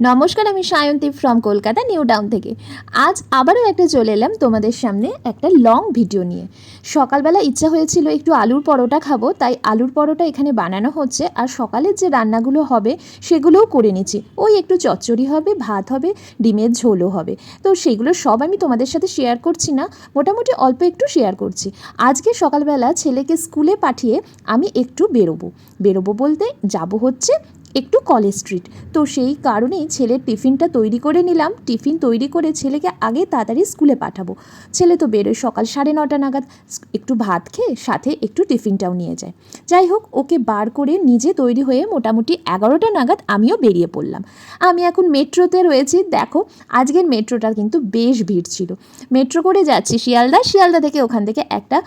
নমস্কার, আমি Sayanti from Kolkata New Town থেকে। আজ আবারও একটা চলে এলাম তোমাদের সামনে একটা লং ভিডিও নিয়ে। সকালবেলা ইচ্ছা হয়েছিল একটু আলুর পরোটা খাব, তাই আলুর পরোটা এখানে বানানো হচ্ছে, আর সকালের যে রান্নাগুলো হবে সেগুলোও করে নিচ্ছি। ওই একটু চচ্চড়ি হবে, ভাত হবে, ডিমের ঝোলও হবে। তো সেগুলো সব আমি তোমাদের সাথে শেয়ার করছি না, মোটামুটি অল্প একটু শেয়ার করছি। আজকে সকালবেলা ছেলেকে স্কুলে পাঠিয়ে আমি একটু বেরোবো। বেরোবো বলতে যাব হচ্ছে একটু কলেজ স্ট্রিট। তো সেই কারণেই ছেলের টিফিনটা তৈরি করে নিলাম। টিফিন তৈরি করে ছেলেকে আগে তাড়াতাড়ি স্কুলে পাঠাবো। ছেলে তো বেরোয় সকাল সাড়ে নটা নাগাদ। একটু ভাত খেয়ে সাথে একটু টিফিনটাও নিয়ে যায়। যাই হোক, ওকে বার করে নিজে তৈরি হয়ে মোটামুটি এগারোটা নাগাদ আমিও বেরিয়ে পড়লাম। আমি এখন মেট্রোতে রয়েছি। দেখো, আজকের মেট্রোটা কিন্তু বেশ ভিড় ছিল। মেট্রো করে যাচ্ছি শিয়ালদা। শিয়ালদা থেকে ওখান থেকে একটা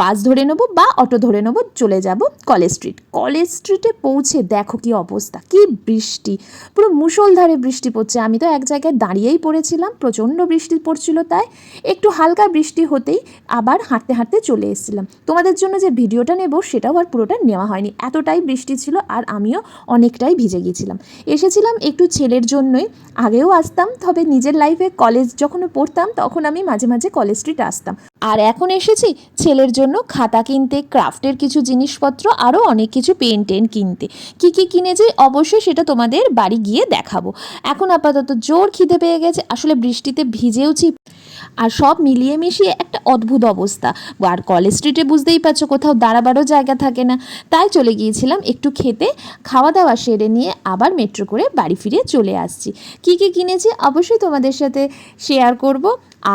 বাস ধরে নেব বা অটো ধরে নেব, চলে যাব কলেজ স্ট্রিট। কলেজ স্ট্রিটে পৌঁছে দেখো কি অবস্থা, কি বৃষ্টি। পুরো মুষলধারে বৃষ্টি পড়ছে। আমি তো এক জায়গায় দাঁড়িয়েই পড়েছিলাম, প্রচণ্ড বৃষ্টি পড়ছিল তাই। একটু হালকা বৃষ্টি হতেই আবার হাঁটতে হাঁটতে চলে এসেছিলাম। তোমাদের জন্য যে ভিডিওটা নেব, সেটাও আর পুরোটা নেওয়া হয়নি। এতটাই বৃষ্টি ছিল আর আমিও অনেকটাই ভিজে গিয়েছিলাম। এসেছিলাম একটু ছেলের জন্যই। আগেও আসতাম, তবে নিজের লাইফে কলেজ যখন পড়তাম, তখন আমি মাঝে মাঝে কলেজ স্ট্রিট আসতাম। আর এখন এসেছি ছেলের জন্য খাতা কিনতে, ক্রাফটের কিছু জিনিসপত্র, আরও অনেক কিছু পেন টেন কিনতে। কি কি কিনেছি অবশ্যই সেটা তোমাদের বাড়ি গিয়ে দেখাবো। এখন আপাতত জোর খিদে পেয়ে গেছে, আসলে বৃষ্টিতে ভিজেওছি। আর সব মিলিয়ে মিশিয়ে একটা অদ্ভুত অবস্থা। আর কলেজ স্ট্রিটে বুঝতেই পারছ কোথাও দাঁড়াবারও জায়গা থাকে না। তাই চলে গিয়েছিলাম একটু খেতে খাওয়া দাওয়া সেরে নিয়ে আবার মেট্রো করে বাড়ি ফিরে চলে আসছি। কি কি কিনেছি অবশ্যই তোমাদের সাথে শেয়ার করব।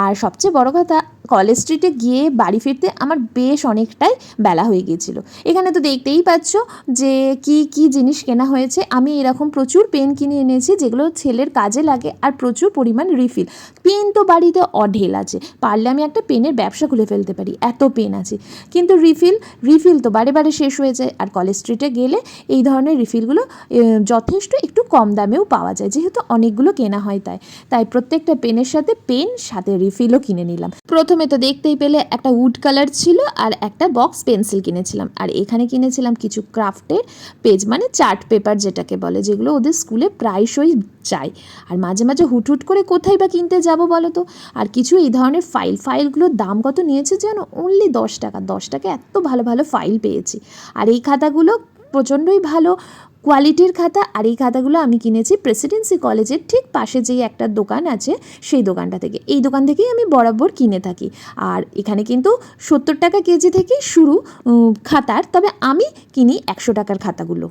আর সবচেয়ে বড় কথা কলেজ স্ট্রিটে গিয়ে বাড়ি ফিরতে আমার বেশ অনেকটাই বেলা হয়ে গিয়েছিল। এখানে তো দেখতেই পাচ্ছ যে কি কি জিনিস কেনা হয়েছে। আমি এরকম প্রচুর পেন কিনে এনেছি, যেগুলো ছেলের কাজে লাগে আর প্রচুর পরিমাণ রিফিল পেন তো বাড়িতে অঢেল আছে, পারলে আমি একটা পেনের ব্যবসা খুলে ফেলতে পারি, এত পেন আছে। কিন্তু রিফিল রিফিল তো বারে বারে শেষ হয়ে যায়, আর কলেজ স্ট্রিটে গেলে এই ধরনের রিফিলগুলো যথেষ্ট একটু কম দামেও পাওয়া যায়, যেহেতু অনেকগুলো কেনা হয় তাই। তাই প্রত্যেকটা পেনের সাথে পেন সাথে রিফিলও কিনে নিলাম। প্রথমে তো দেখতেই পেলে একটা উড কালার ছিল আর একটা বক্স পেন্সিল কিনেছিলাম। আর এখানে কিনেছিলাম কিছু ক্রাফটের পেজ মানে চার্ট পেপার যেটাকে বলে, যেগুলো ওদের স্কুলে প্রায়শই চাই আর মাঝে মাঝে হুট হুট করে কোথায় বা কিনতে যাব বলো তো? আর কিছু এই ধরনের ফাইল ফাইলগুলোর দাম কত নিয়েছে যেন অনলি দশ টাকা। দশ টাকা এত ভালো ভালো ফাইল পেয়েছি। আর এই খাতাগুলো প্রচণ্ডই ভালো কোয়ালিটির খাতা, আর এই খাতাগুলো আমি কিনেছি প্রেসিডেন্সি কলেজের ঠিক পাশে যেই একটা দোকান আছে, সেই দোকানটা থেকে। এই দোকান থেকেই আমি বরাবর কিনে থাকি। আর এখানে কিন্তু সত্তর টাকা কেজি থেকে শুরু খাতার, তবে আমি কিনি একশো টাকার খাতাগুলো।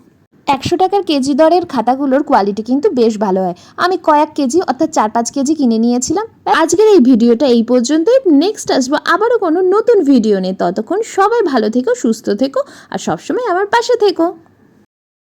একশো টাকার কেজি দরের খাতাগুলোর কোয়ালিটি কিন্তু বেশ ভালো হয়। আমি কয়েক কেজি অর্থাৎ চার পাঁচ কেজি কিনে নিয়েছিলাম। আজকের এই ভিডিওটা এই পর্যন্তই। নেক্সট আসব আবারও কোনো নতুন ভিডিও নিয়ে। ততক্ষণ সবাই ভালো থেকো, সুস্থ থেকো, আর সবসময় আমার পাশে থেকো।